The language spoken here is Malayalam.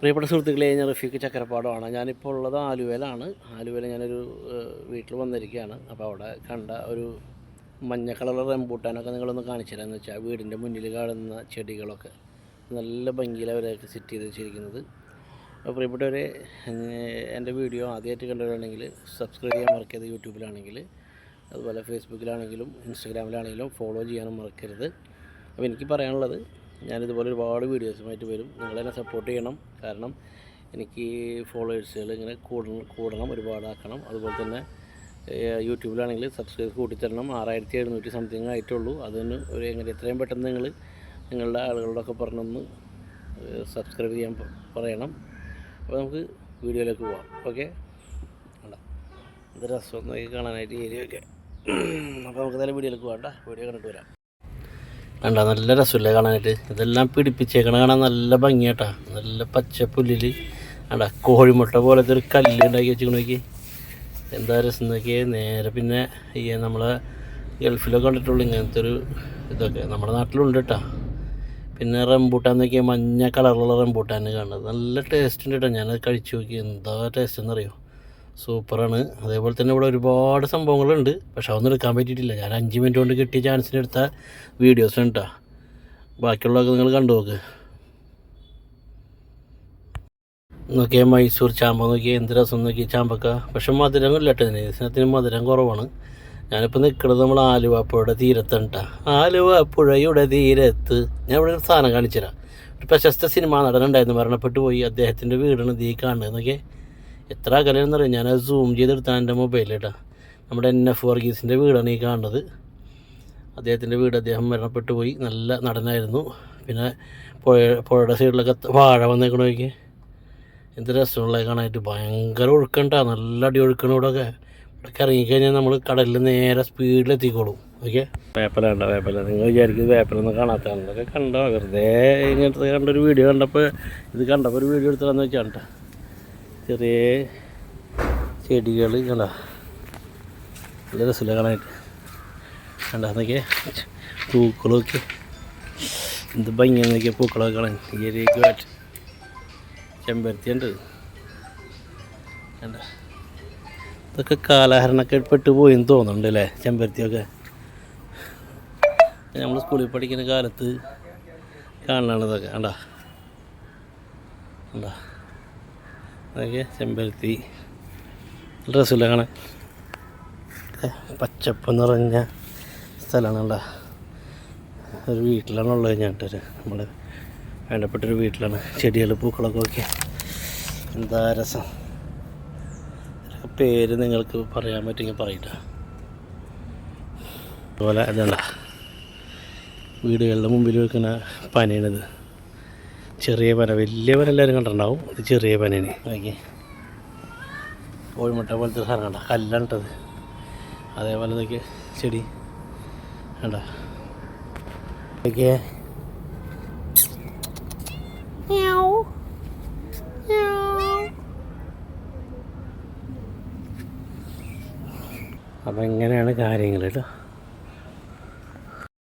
പ്രിയപ്പെട്ട സുഹൃത്തുക്കളെ ഞാൻ റഫീഖ് ചക്കരപ്പാടമാണ് ഞാനിപ്പോൾ ഉള്ളത് ആലുവയിലാണ്. ആലുവയിൽ ഞാനൊരു വീട്ടിൽ വന്നിരിക്കുകയാണ് അപ്പോൾ അവിടെ കണ്ട ഒരു മഞ്ഞ കളർ റംബൂട്ടാനൊക്കെ നിങ്ങളൊന്ന് കാണിച്ചു തരാമെന്ന് വെച്ചാൽ വീടിന്റെ മുന്നിൽ കാണുന്ന ചെടികളൊക്കെ നല്ല ഭംഗിയിൽ അവരൊക്കെ സെറ്റ് ചെയ്ത് വെച്ചിരിക്കുന്നത്. അപ്പോൾ പ്രിയപ്പെട്ടവരെ എന്റെ വീഡിയോ ആദ്യമായിട്ട് കണ്ടവരാണെങ്കിൽ സബ്സ്ക്രൈബ് ചെയ്യാൻ മറക്കരുത് യൂട്യൂബിലാണെങ്കിൽ അതുപോലെ ഫേസ്ബുക്കിലാണെങ്കിലും ഇൻസ്റ്റഗ്രാമിലാണെങ്കിലും ഫോളോ ചെയ്യാനും മറക്കരുത്. അപ്പോൾ എനിക്ക് പറയാനുള്ളത് ഞാനിതുപോലെ ഒരുപാട് വീഡിയോസുമായിട്ട് വരും. നിങ്ങളെന്നെ സപ്പോർട്ട് ചെയ്യണം. കാരണം എനിക്ക് ഫോളോവേഴ്സുകൾ ഇങ്ങനെ കൂടണം കൂടണം ഒരുപാടാക്കണം. അതുപോലെ തന്നെ യൂട്യൂബിലാണെങ്കിൽ സബ്സ്ക്രൈബ് കൂട്ടിത്തരണം. ആറായിരത്തി എഴുന്നൂറ്റി സംതിങ് ആയിട്ടുള്ളൂ അതിന് ഒരു എങ്ങനെ എത്രയും പെട്ടെന്ന് നിങ്ങൾ നിങ്ങളുടെ ആളുകളോടൊക്കെ പറഞ്ഞൊന്ന് സബ്സ്ക്രൈബ് ചെയ്യാൻ പറയണം. അപ്പോൾ നമുക്ക് വീഡിയോയിലേക്ക് പോവാം. ഓക്കെ? അല്ല ഇത് രസം നോക്കി കാണാനായിട്ട് ഏരിയ ഏരിയൊക്കെ അപ്പോൾ നമുക്ക് തന്നെ വീഡിയോയിലേക്ക് പോകാം കേട്ടോ. വീഡിയോ കണ്ടിട്ട് വരാം. കണ്ട നല്ല രസമില്ലേ കാണാനായിട്ട്? ഇതെല്ലാം പിടിപ്പിച്ചേക്കണ കാണാൻ നല്ല ഭംഗിയാട്ടാ. നല്ല പച്ചപ്പുല്ലിൽ കണ്ട കോഴിമുട്ട പോലത്തെ ഒരു കല്ല് ഉണ്ടാക്കി വെച്ചിക്കണ നോക്കി. എന്താ രസം നോക്കിയേ? നേരെ പിന്നെ ഈ നമ്മളെ ഗൾഫിലൊക്കെ കണ്ടിട്ടുള്ളൂ ഇങ്ങനത്തെ ഒരു ഇതൊക്കെ. നമ്മുടെ നാട്ടിലുണ്ട് കേട്ടോ. പിന്നെ റംബൂട്ടാൻ നോക്കിയാൽ മഞ്ഞ കളറുള്ള റംബൂട്ടാൻ കാണുന്നത് നല്ല ടേസ്റ്റ് ഉണ്ട് കേട്ടോ. ഞാനത് കഴിച്ചു നോക്കി. എന്താ ടേസ്റ്റ് എന്നറിയോ? സൂപ്പറാണ്. അതേപോലെ തന്നെ ഇവിടെ ഒരുപാട് സംഭവങ്ങളുണ്ട്. പക്ഷെ അതൊന്നും എടുക്കാൻ പറ്റിയിട്ടില്ല. ഞാൻ അഞ്ച് മിനിറ്റ് കൊണ്ട് കിട്ടിയ ചാൻസിന് എടുത്ത വീഡിയോസ് കേട്ടോ ബാക്കിയുള്ളതൊക്കെ നിങ്ങൾ കണ്ടു നോക്ക്. നോക്കിയാൽ മൈസൂർ ചാമ്പ നോക്കിയാൽ എന്ത് രസം നോക്കി ചാമ്പക്ക. പക്ഷെ മധുരം ഇല്ല കേട്ടോ ഇതിന് മധുരം കുറവാണ്. ഞാനിപ്പോൾ നിൽക്കുന്നത് നമ്മൾ ആലുവാപ്പുഴയുടെ തീരത്താണ് കേട്ടോ ആലുവാപ്പുഴയുടെ തീരത്ത് ഞാൻ ഇവിടെ ഒരു സാധനം കാണിച്ചുതരാം. ഒരു പ്രശസ്ത സിനിമാ നടനുണ്ടായിരുന്നു മരണപ്പെട്ടു പോയി അദ്ദേഹത്തിന്റെ വീടാണ് തീ കാണുന്നത്. നോക്കിയേ. എത്ര അകലെന്ന് അറിയാം ഞാനത് സൂം ചെയ്തെടുത്താണ് എന്റെ മൊബൈലിൽ കേട്ടോ നമ്മുടെ എൻ എഫ് വർഗീസിന്റെ വീടാണ് ഈ കാണുന്നത്. അദ്ദേഹത്തിന്റെ വീട് അദ്ദേഹം മരണപ്പെട്ടു പോയി. നല്ല നടനായിരുന്നു. പിന്നെ പുഴ പുഴയുടെ സൈഡിലൊക്കെ വാഴ വന്നേക്കണ നോക്കി എന്ത് രസമുള്ള കാണാനായിട്ട്. ഭയങ്കര ഒഴുക്കണ്ടാ. നല്ല അടി ഒഴുക്കണ ഇവിടെയൊക്കെ ഇവിടെയൊക്കെ ഇറങ്ങിക്കഴിഞ്ഞാൽ നമ്മൾ കടലിൽ നേരെ സ്പീഡിൽ എത്തിക്കോളും. ഓക്കെ? വേപ്പല കണ്ട? വേപ്പല നിങ്ങൾ വിചാരിക്കും വേപ്പലൊന്നും കാണാത്തതാണ് കണ്ടോ? വെറുതെ ഇങ്ങനത്തെ കണ്ടൊരു വീഡിയോ കണ്ടപ്പോൾ ഇത് കണ്ടപ്പോൾ ഒരു വീഡിയോ എടുത്തതാണെന്ന് വെച്ചാൽ കേട്ടോ ചെറിയ ചെടികൾ കണ്ട നല്ല രസമില്ല കാണാനായിട്ട് കണ്ട എന്നൊക്കെ പൂക്കളൊക്കെ എന്ത് ഭംഗിയാന്നൊക്കെ പൂക്കളൊക്കെ കാണാൻ. ചെറിയ കാറ്റ് ചെമ്പരത്തി ഉണ്ട് കണ്ട. ഇതൊക്കെ കാലഹരണൊക്കെ പെട്ട് പോയെന്ന് തോന്നുന്നുണ്ട് അല്ലേ? ചെമ്പരത്തിയൊക്കെ. നമ്മൾ സ്കൂളിൽ പഠിക്കുന്ന കാലത്ത് കാണാനുള്ളതൊക്കെ. ഇതൊക്കെ കണ്ട. അതൊക്കെ ചെമ്പരത്തി. നല്ല രസമില്ല കാണാൻ? പച്ചപ്പ് നിറഞ്ഞ സ്ഥലമാണ് കണ്ട ഒരു വീട്ടിലാണ് ഉള്ളത് ഞാൻ ഇട്ടൊരു നമ്മൾ വേണ്ടപ്പെട്ടൊരു വീട്ടിലാണ്. ചെടികൾ പൂക്കളൊക്കെ ഒക്കെ എന്താ രസം? പേര് നിങ്ങൾക്ക് പറയാൻ പറ്റുമെങ്കിൽ പറയട്ട. അതുപോലെ അതല്ല വീടുകളുടെ മുമ്പിൽ വെക്കുന്ന പനയാണിത്. ചെറിയ പന വലിയ പന എല്ലാവരും കണ്ടിട്ടുണ്ടാവും. ഇത് ചെറിയ പനയാണ്. നോക്കി കോഴിമുട്ട പോലത്തെ സാധനം കണ്ട. കല്ലാണ് ഇട്ടത്. അതേപോലെ ഇതൊക്കെ ചെടി. കണ്ട. ഇതൊക്കെ അപ്പം എങ്ങനെയാണ് കാര്യങ്ങൾ കേട്ടോ.